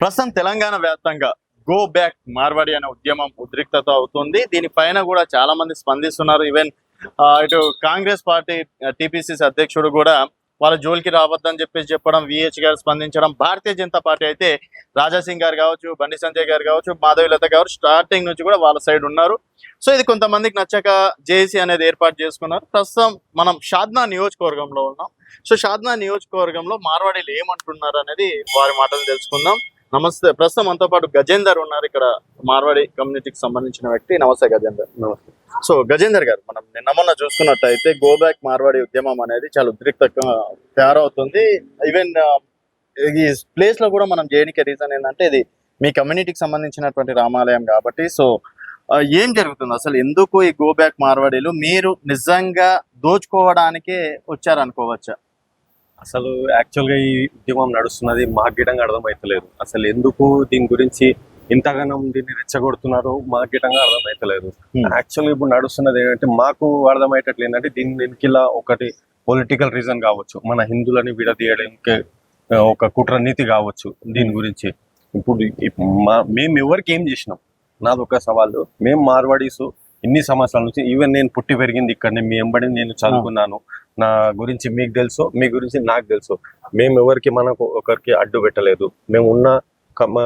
ప్రస్తుతం తెలంగాణ వ్యాప్తంగా go back Marwadi అనే ఉద్యమం ఉద్రిక్తత అవుతుంది. దీనిపైన కూడా చాలా మంది స్పందిస్తున్నారు. ఈవెన్ ఇటు కాంగ్రెస్ పార్టీ టీపీసీసీ అధ్యక్షుడు కూడా వాళ్ళ జోలికి రావద్దని చెప్పేసి చెప్పడం విహెచ్ గారు స్పందించడం భారతీయ జనతా పార్టీ అయితే రాజాసింగ్ గారు కావచ్చు బండి సంజయ్ గారు కావచ్చు మాధవిలత గారు స్టార్టింగ్ నుంచి కూడా వాళ్ళ సైడ్ ఉన్నారు. సో ఇది కొంతమందికి నచ్చక జేఏసీ అనేది ఏర్పాటు చేసుకున్నారు. ప్రస్తుతం మనం షాద్నా నియోజకవర్గంలో ఉన్నాం. సో షాద్నా నియోజకవర్గంలో మార్వాడీలు ఏమంటున్నారు అనేది వారి మాటలు తెలుసుకుందాం. నమస్తే. ప్రస్తుతం మనతో పాటు గజేందర్ ఉన్నారు. ఇక్కడ మార్వాడి కమ్యూనిటీకి సంబంధించిన వ్యక్తి. నమస్తే గజేందర్. నమస్తే. సో గజేందర్ గారు మనం నిన్న మొన్న చూసుకున్నట్టయితే గో బ్యాక్ మార్వాడి ఉద్యమం అనేది చాలా ఉద్రిక్తంగా తయారవుతుంది. ఈవెన్ ఈ ప్లేస్లో కూడా మనం చేయడానికి రీజన్ ఏంటంటే ఇది మీ కమ్యూనిటీకి సంబంధించినటువంటి రామాలయం కాబట్టి. సో ఆ, ఏం జరుగుతుంది? అసలు ఎందుకు ఈ గో బ్యాక్ మార్వాడీలు మీరు నిజంగా దోచుకోవడానికే వచ్చారనుకోవచ్చా? అసలు యాక్చువల్గా ఈ ఉద్యమం నడుస్తున్నది మాకు గిటంగా అర్థమైతలేదు. అసలు ఎందుకు దీని గురించి ఇంతగానం దీన్ని రెచ్చగొడుతున్నారో మాకు గిటంగా అర్థమైతలేదు. Hmm. యాక్చువల్గా ఇప్పుడు నడుస్తున్నది ఏంటంటే మాకు అర్థమయ్యేటట్లు ఏంటంటే దీని వెనుకలా ఒకటి పొలిటికల్ రీజన్ కావచ్చు మన హిందువులని విడదీయడానికి ఒక కుట్ర నీతి కావచ్చు దీని గురించి. ఇప్పుడు ఇప్- మా మేము ఎవరికి ఏం చేసినాం? నాది ఒక సవాలు. మేము మార్వాడీసు ఇన్ని సంవత్సరాల నుంచి ఈవెన్ నేను పుట్టి పెరిగింది ఇక్కడ మీ ఎంబడి నేను చదువుకున్నాను. నా గురించి మీకు తెలుసు మీ గురించి నాకు తెలుసు మేము ఎవరికి మనకు ఒకరికి అడ్డు పెట్టలేదు. మేము ఉన్న మా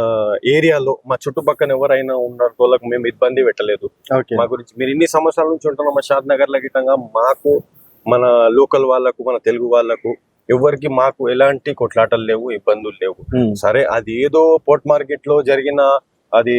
ఏరియాలో మా చుట్టుపక్కల ఎవరైనా ఉన్న వాళ్ళకి మేము ఇబ్బంది పెట్టలేదు. మా గురించి మీరు ఇన్ని సంవత్సరాల నుంచి ఉంటున్నాం మా షాద్ నగర్లో గిట్టంగా మాకు మన లోకల్ వాళ్ళకు మన తెలుగు వాళ్ళకు ఎవరికి మాకు ఎలాంటి కొట్లాటలు లేవు ఇబ్బందులు లేవు. సరే అది ఏదో పోర్ట్ మార్కెట్లో జరిగిన అది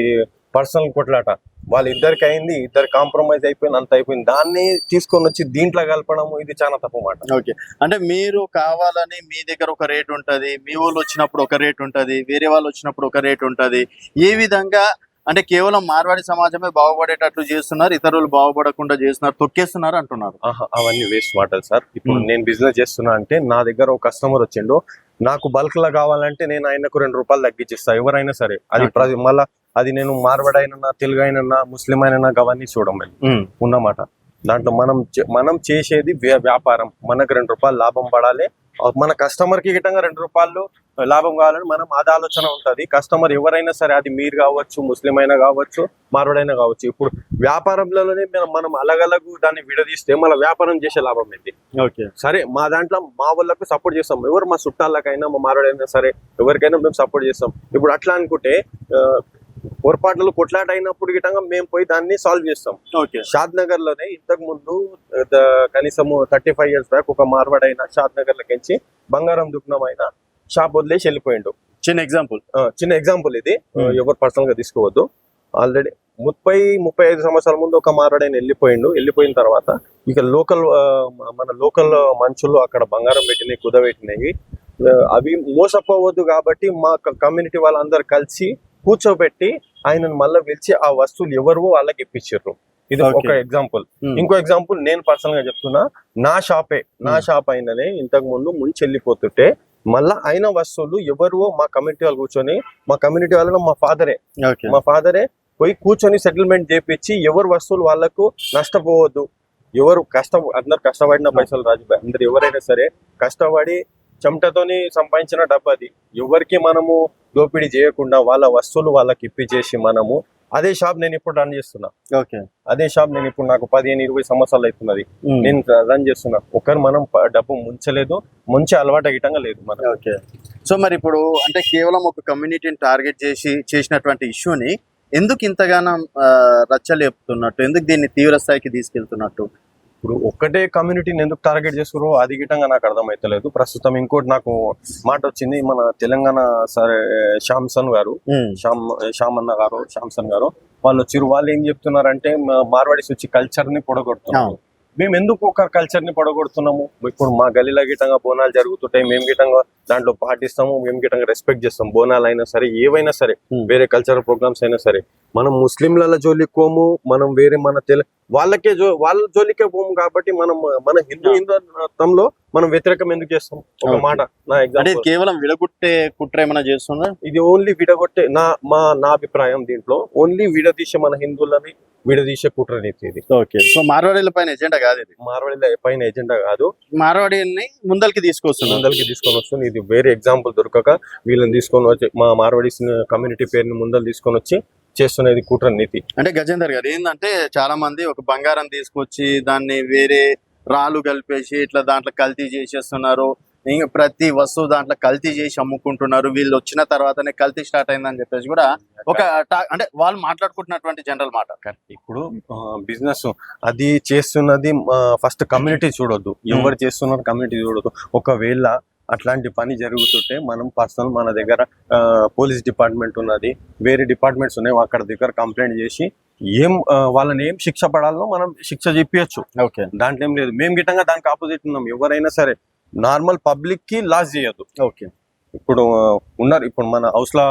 పర్సనల్ కొట్లాట. వాళ్ళిద్దరికి అయింది ఇద్దరు కాంప్రమైజ్ అయిపోయింది అంత అయిపోయింది. దాన్ని తీసుకొని వచ్చి దీంట్లో కలపడం ఇది చాలా తప్పు మాట. ఓకే. అంటే మీరు కావాలని మీ దగ్గర ఒక రేట్ ఉంటది మీ వాళ్ళు వచ్చినప్పుడు ఒక రేట్ ఉంటది వేరే వాళ్ళు వచ్చినప్పుడు ఒక రేట్ ఉంటది. ఏ విధంగా అంటే కేవలం మార్వాడి సమాజమే బాగుపడేటట్లు చేస్తున్నారు ఇతరులు బాగుపడకుండా చేస్తున్నారు తొక్కేస్తున్నారు అంటున్నారు. ఆహా, అవన్నీ వేస్ట్ మాటలు సార్. ఇప్పుడు. నేను బిజినెస్ చేస్తున్నా అంటే నా దగ్గర ఒక కస్టమర్ వచ్చిండు నాకు బల్క్ లా కావాలంటే నేను ఆయనకు రెండు రూపాయలు తగ్గించిస్తా ఎవరైనా సరే. అది మళ్ళా అది నేను మార్వాడైనా తెలుగు అయినా ముస్లిం అయినా అవన్నీ చూడమని ఉన్నమాట. దాంట్లో మనం మనం చేసేది వ్య- వ్యాపారం. మనకు రెండు రూపాయలు లాభం పడాలి. మన కస్టమర్కి గిట్టంగా రెండు రూపాయలు లాభం కావాలని మనం అది ఆలోచన ఉంటది. కస్టమర్ ఎవరైనా సరే అది మీరు కావచ్చు ముస్లిం అయినా కావచ్చు మారవాడైనా కావచ్చు. ఇప్పుడు వ్యాపారంలోనే మనం- మనం అలగలగు దాన్ని విడదీస్తే మన వ్యాపారం చేసే లాభం ఏంటి? ఓకే. సరే మా దాంట్లో మా వాళ్ళకు సపోర్ట్ చేస్తాం. ఎవరు మా చుట్టాలకైనా మా మారవాడైనా సరే ఎవరికైనా మేము సపోర్ట్ చేస్తాం. ఇప్పుడు అట్లా అనుకుంటే పొరపాట్లు కొట్లాట అయినప్పుడు గిట్టంగా మేము పోయి దాన్ని సాల్వ్ చేస్తాం. ఓకే. షాద్ నగర్లోనే ఇంతకు ముందు కనీసం థర్టీ ఫైవ్ ఇయర్స్ బ్యాక్ ఒక మార్వాడైన షాద్ నగర్ లకించి బంగారం దుకాణం అయినా షాప్ వదిలేసి వెళ్ళిపోయిండు. చిన్న ఎగ్జాంపుల్ చిన్న ఎగ్జాంపుల్ ఇది. ఎవరు పర్సనల్గా తీసుకోవద్దు. ఆల్రెడీ ముప్పై ముప్పై ఐదు సంవత్సరాల ముందు ఒక మారడైన వెళ్ళిపోయిండు. వెళ్ళిపోయిన తర్వాత ఇక లోకల్ మన లోకల్ మనుషులు అక్కడ బంగారం పెట్టినాయి కుదబెట్టినాయి ఆ, అవి మోసపోవద్దు కాబట్టి మా కమ్యూనిటీ వాళ్ళందరూ కలిసి కూర్చోబెట్టి ఆయనను మళ్ళీ పిలిచి ఆ వస్తువులు ఎవరు వాళ్ళకి ఇప్పించారు ఇది ఒక. ఎగ్జాంపుల్ ఇంకో ఎగ్జాంపుల్ నేను పర్సనల్గా చెప్తున్నా నా షాపే నా Hmm. షాప్ అయిననే ఇంతకు ముందు ముంచి వెళ్ళిపోతుంటే మళ్ళా అయిన వస్తువులు ఎవరు మా కమ్యూనిటీ వాళ్ళు కూర్చొని మా కమ్యూనిటీ వాళ్ళలో మా ఫాదరే మా ఫాదరే పోయి కూర్చొని సెటిల్మెంట్ చేపించి ఎవరు వస్తువులు వాళ్ళకు నష్టపోవద్దు. ఎవరు కష్టం అందరు కష్టపడిన పైసలు రాజు అందరు ఎవరైనా సరే కష్టపడి చెమటతోని సంపాదించిన డబ్బు అది. ఎవరికి మనము దోపిడీ చేయకుండా వాళ్ళ వస్తువులు వాళ్ళకి ఇప్పించేసి మనము అదే షాప్ నేను ఇప్పుడు రన్ చేస్తున్నా. ఓకే. అదే షాప్ నేను ఇప్పుడు నాకు పదిహేను ఇరవై సంవత్సరాలు అవుతున్నది. నేను రన్ చేస్తున్నా. ఒకరు మనం డబ్బు ముంచలేదు ముంచే అలవాటు గిట్టంగా లేదు మనం ఓకే. సో మరి ఇప్పుడు అంటే కేవలం ఒక కమ్యూనిటీని టార్గెట్ చేసి చేసినటువంటి ఇష్యూని ఎందుకు ఇంతగానం రచ్చలేపుతున్నట్టు ఎందుకు దీన్ని తీవ్ర స్థాయికి తీసుకెళ్తున్నట్టు? ఇప్పుడు ఒక్కటే కమ్యూనిటీని ఎందుకు టార్గెట్ చేసుకురో అది గిట్టంగా నాకు అర్థమైతలేదు. ప్రస్తుతం ఇంకోటి నాకు మాట వచ్చింది మన తెలంగాణ సరే శ్యామ్సన్ గారు శ్యామ్ శ్యామ్ అన్న గారు శ్యామ్సన్ గారు వాళ్ళు వచ్చి వాళ్ళు ఏం చెప్తున్నారంటే మార్వాడీస్ వచ్చి కల్చర్ని పొడగొడుతున్నారు. మేము ఎందుకు ఒక కల్చర్ని పొడగొడుతున్నాము ఇప్పుడు మా గలీలో గిట్టంగా బోనాలు జరుగుతుంటాయి మేము గిట్టంగా దాంట్లో పాటిస్తాము మేము గిట్టంగా రెస్పెక్ట్ చేస్తాం బోనాలు అయినా సరే ఏవైనా సరే Hmm. వేరే కల్చరల్ ప్రోగ్రామ్స్ అయినా సరే మనం ముస్లింల జోలికి పోము మనం వేరే మన తెల వాళ్ళకే జో వాళ్ళ జోలికే పోము కాబట్టి మనం మన హిందూ. హిందుత్వంలో మనం వ్యతిరేకం ఎందుకు చేస్తాం ఒక. మాట నా ఎగ్జాంపుల్ కేవలం విడగొట్టే కుట్ర ఏమైనా చేస్తుందా ఇది ఓన్లీ విడగొట్టే నా మా నా అభిప్రాయం దీంట్లో ఓన్లీ విడదీసి మన హిందువులని విడదీసే కుట్ర నీతి ఇది. ఓకే. సో మార్వాడీల పైన ఎజెండా కాదు ఇది? మార్వాడి పైన ఎజెండా కాదు. మార్వాడీని ముందరికి తీసుకొస్తున్నారు ముందరికి తీసుకొని వస్తుంది. ఇది వేరే ఎగ్జాంపుల్ దొరకక వీళ్ళని తీసుకొని వచ్చి మా మార్వాడి కమ్యూనిటీ పేరుని ముందర తీసుకొని వచ్చి చేస్తున్నది కుట్ర నీతి. అంటే గజేందర్ గారు ఏంటంటే చాలా మంది ఒక బంగారం తీసుకొచ్చి దాన్ని వేరే రాళ్ళు కలిపేసి ఇట్లా దాంట్లో కల్తీ చేసేస్తున్నారు. ఇంకా ప్రతి వస్తువు దాంట్లో కల్తీ చేసి అమ్ముకుంటున్నారు. వీళ్ళు వచ్చిన తర్వాతనే కల్తీ స్టార్ట్ అయిందని చెప్పేసి కూడా ఒక అంటే వాళ్ళు మాట్లాడుకుంటున్నటువంటి జనరల్ మాట. ఇప్పుడు బిజినెస్ అది చేస్తున్నది ఫస్ట్ కమ్యూనిటీ చూడొద్దు. ఎవరు చేస్తున్నారు కమ్యూనిటీ చూడొద్దు. ఒకవేళ అట్లాంటి పని జరుగుతుంటే మనం పర్సనల్ మన దగ్గర పోలీస్ డిపార్ట్మెంట్ ఉన్నది వేరే డిపార్ట్మెంట్స్ ఉన్నాయి అక్కడ దగ్గర కంప్లైంట్ చేసి ఏం వాళ్ళని ఏం శిక్ష పడాలో మనం శిక్ష చెప్పచ్చు ఓకే దాంట్లో ఏం లేదు. మేము గిట్టంగా దానికి ఆపోజిట్ ఉన్నాం. ఎవరైనా సరే నార్మల్ పబ్లిక్కి లాస్ చేయొద్దు. ఓకే. ఇప్పుడు ఉన్నారు ఇప్పుడు మన హౌస్లా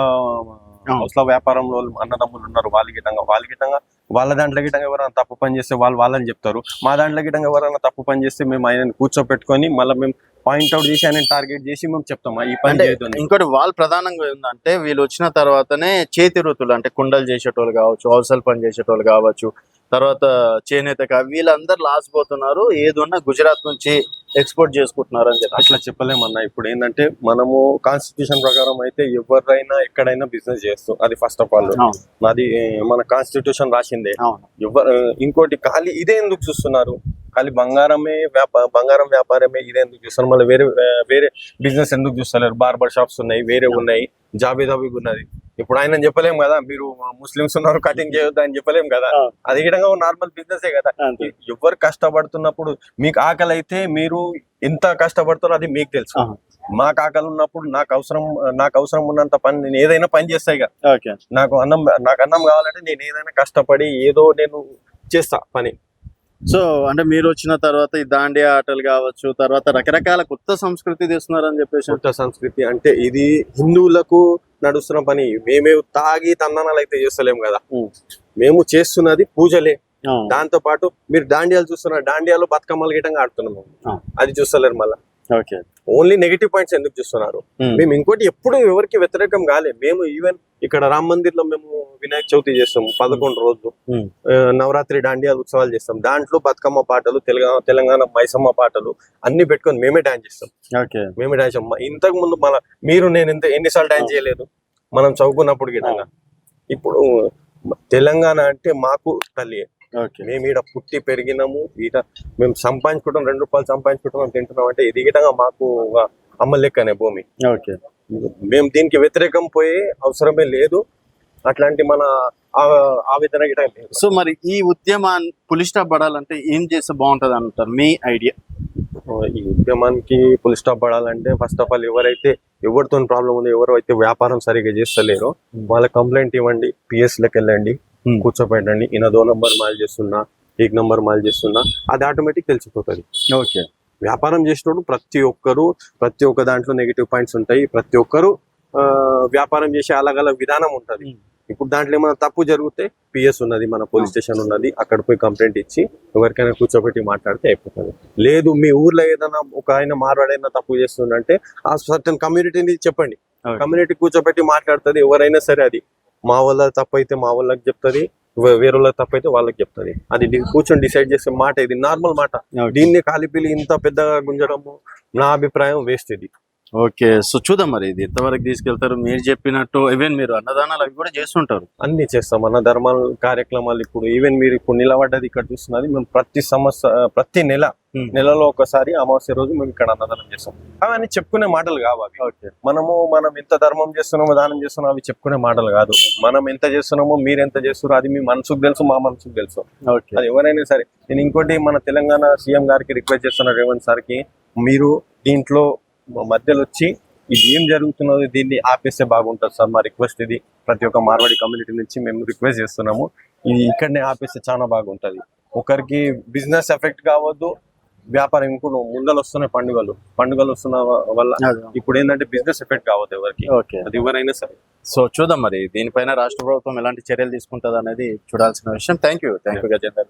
హౌస్లా వ్యాపారంలో అన్నదమ్ములు ఉన్నారు. వాళ్ళ గిట్టంగా వాళ్ళ గిట్టంగా వాళ్ళ దాంట్లో గిట్టంగా ఎవరైనా తప్పు పని చేస్తే వాళ్ళు వాళ్ళని చెప్తారు. మా దాంట్లో గిట్టంగా ఎవరైనా తప్పు పని చేస్తే మేము ఆయనని కూర్చోపెట్టుకొని మళ్ళీ మేము పాయింట్అవుట్ చేసి ఆయన టార్గెట్ చేసి మేము చెప్తాం. ఈ పని. ఇంకోటి వాళ్ళు ప్రధానంగా ఏంటంటే వీళ్ళు వచ్చిన తర్వాతనే చేతి వృత్తులు అంటే కుండలు చేసేటోళ్ళు కావచ్చు హౌసల్ పని చేసేటోళ్ళు కావచ్చు తర్వాత చేనేత కా వీళ్ళందరూ లాస్ పోతున్నారు. ఏదున్నా గుజరాత్ నుంచి ఎక్స్పోర్ట్ చేసుకుంటున్నారు అని చెప్పి. అట్లా చెప్పలేమన్నా ఇప్పుడు ఏంటంటే మనము కాన్స్టిట్యూషన్ ప్రకారం అయితే ఎవరైనా ఎక్కడైనా బిజినెస్ చేస్తాం అది ఫస్ట్ ఆఫ్ ఆల్ అది మన కాన్స్టిట్యూషన్ రాసిందే. ఎవరు ఇంకోటి ఖాళీ ఇదే ఎందుకు చూస్తున్నారు? ఖాళీ బంగారమే వ్యాపార బంగారం వ్యాపారమే ఇదే ఎందుకు చూస్తారు మళ్ళీ వేరే వేరే బిజినెస్ ఎందుకు చూస్తలేరు? బార్బర్ షాప్స్ ఉన్నాయి వేరే ఉన్నాయి. జాబీ జాబీ ఉన్నది. ఇప్పుడు ఆయన చెప్పలేం కదా మీరు ముస్లిమ్స్ ఉన్నారు కటింగ్ చేయొద్దు అని చెప్పలేం కదా. అది విధంగా నార్మల్ బిజినెస్ కదా. ఎవరు కష్టపడుతున్నప్పుడు మీకు ఆకలి అయితే మీరు ఎంత కష్టపడుతారో అది మీకు తెలుసు. మాకు ఆకలి ఉన్నప్పుడు నాకు అవసరం నాకు అవసరం ఉన్నంత పని నేను ఏదైనా పని చేస్తాయి కదా నాకు అన్నం నాకు అన్నం కావాలంటే నేను ఏదైనా కష్టపడి ఏదో నేను చేస్తా పని. సో అంటే మీరు వచ్చిన తర్వాత ఈ దాండియా ఆటలు కావచ్చు తర్వాత రకరకాల కొత్త సంస్కృతి తెస్తున్నారని చెప్పేసి కొత్త సంస్కృతి అంటే ఇది హిందువులకు నడుస్తున్న పని మేమే తాగి తందనాలు అయితే చేస్తలేం కదా. మేము చేస్తున్నది పూజలే. దాంతో పాటు మీరు దాండియాలు చూస్తున్నారు దాండియాలో బతుకమ్మలు గిటంగా ఆడుతున్నాం మేము. ఆ. అది చూస్తలేరు మళ్ళీ ఓకే. ఓన్లీ నెగిటివ్ పాయింట్స్ ఎందుకు చూస్తున్నారు. మేము. ఇంకోటి ఎప్పుడు ఎవరికి వ్యతిరేకం కాలే. మేము ఈవెన్ ఇక్కడ రామ్ మందిర్లో మేము వినాయక చవితి చేస్తాం పదకొండు రోజులు. నవరాత్రి దాండియాలు ఉత్సవాలు చేస్తాం. దాంట్లో బతుకమ్మ పాటలు తెలంగాణ తెలంగాణ మైసమ్మ పాటలు అన్ని పెట్టుకొని మేమే డాన్స్ చేస్తాం. ఓకే. మేమే డాన్స్ ఇంతకు ముందు మన మీరు నేను ఎంత ఎన్నిసార్లు డాన్స్ చేయలేదు. మనం చదువుకున్నప్పుడు ఇప్పుడు తెలంగాణ అంటే మాకు తల్లి మేము ఈడ పుట్టి పెరిగినాము ఈడ మేము సంపాదించుకుంటాం రెండు రూపాయలు సంపాదించుకుంటాం తింటున్నాం. అంటే ఇది గిటంగా మాకు అమ్మ లెక్కనే భూమి. ఓకే మేము దీనికి వ్యతిరేకం పోయే అవసరమే లేదు. అట్లాంటి మన ఆ- ఆవేదన గిట సో మరి ఈ ఉద్యమాన్ని పులి స్టాప్ పడాలంటే ఏం చేస్తే బాగుంటది అంటారు? మీ ఐడియా. ఈ ఉద్యమానికి పులి స్టాప్ పడాలంటే ఫస్ట్ ఆఫ్ ఆల్ ఎవరైతే ఎవరితో ప్రాబ్లం ఉందో ఎవరు అయితే వ్యాపారం సరిగా చేస్తలేరో వాళ్ళ కంప్లైంట్ ఇవ్వండి పిఎస్ లకి వెళ్ళండి. Hmm. కూర్చోపెట్టండి. ఈయన దో నంబర్ మాల్ చేస్తున్నా ఏక్ నంబర్ మాల్ చేస్తున్నా అది ఆటోమేటిక్ తెలిసిపోతుంది. ఓకే. వ్యాపారం చేసేటప్పుడు ప్రతి ఒక్కరు ప్రతి ఒక్క దాంట్లో నెగిటివ్ పాయింట్స్ ఉంటాయి. ప్రతి ఒక్కరు వ్యాపారం చేసే అలగల విధానం ఉంటది. ఇప్పుడు దాంట్లో ఏమైనా తప్పు జరిగితే పిఎస్ ఉన్నది మన పోలీస్ స్టేషన్ ఉన్నది అక్కడ పోయి కంప్లైంట్ ఇచ్చి ఎవరికైనా కూర్చోబెట్టి మాట్లాడితే అయిపోతుంది. లేదు మీ ఊర్లో ఏదైనా ఒక ఆయన మారవాడైనా తప్పు చేస్తుందంటే ఆ సర్టన్ కమ్యూనిటీని చెప్పండి. కమ్యూనిటీ కూర్చోబెట్టి మాట్లాడుతుంది ఎవరైనా సరే అది. మా వాళ్ళ తప్పు అయితే మా వాళ్ళకి చెప్తుంది వేరే వాళ్ళకి తప్పు అయితే వాళ్ళకి చెప్తుంది. అది కూర్చొని డిసైడ్ చేసే మాట ఇది నార్మల్ మాట. దీన్ని కాలిపిలి ఇంత పెద్దగా గుంజడము నా అభిప్రాయం వేస్ట్ ఇది ఓకే సో చూద్దాం మరి ఇది ఎంతవరకు తీసుకెళ్తారు? మీరు చెప్పినట్టు ఈవెన్ మీరు అన్నదానాలు అవి కూడా చేస్తుంటారు. అన్ని చేస్తాం అన్న ధర్మాల కార్యక్రమాలు ఇప్పుడు ఈవెన్ మీరు ఇప్పుడు నిలబడ్డది ఇక్కడ చూస్తున్నది మేము ప్రతి సంవత్సరం ప్రతి నెల Hmm. నెలలో ఒకసారి అమావాస్య రోజు మేము ఇక్కడ అన్నదానం చేస్తాం. అవన్నీ చెప్పుకునే మాటలు కావు మనము మనం ఎంత ధర్మం చేస్తున్నామో దానం చేస్తున్నామో అవి చెప్పుకునే మాటలు కాదు. మనం ఎంత చేస్తున్నామో మీరు ఎంత చేస్తున్నారో అది మీ మనసుకు తెలుసు మా మనసుకు తెలుసు. ఓకే. అది ఎవరైనా సరే నేను ఇంకోటి మన తెలంగాణ సీఎం గారికి రిక్వెస్ట్ చేస్తున్నా రేవంత్ సార్కి మీరు దీంట్లో మధ్యలో వచ్చి ఇది ఏం జరుగుతున్నదో దీన్ని ఆపేస్తే బాగుంటుంది సార్. మా రిక్వెస్ట్ ఇది. ప్రతి ఒక్క మార్వాడి కమ్యూనిటీ నుంచి మేము రిక్వెస్ట్ చేస్తున్నాము. ఇది ఇక్కడనే ఆపేస్తే చాలా బాగుంటది. ఒకరికి బిజినెస్ ఎఫెక్ట్ కావద్దు. వ్యాపారం ఇంకోటి ముందలు వస్తున్నాయి పండుగలు. పండుగలు వస్తున్న వల్ల ఇప్పుడు ఏంటంటే బిజినెస్ ఎఫెక్ట్ కావద్దు ఎవరికి. ఓకే. అది ఎవరైనా సరే. సో చూద్దాం మరి. దీనిపైన రాష్ట్ర ప్రభుత్వం ఎలాంటి చర్యలు తీసుకుంటుంది అనేది చూడాల్సిన విషయం. Thank you thank you Gajender.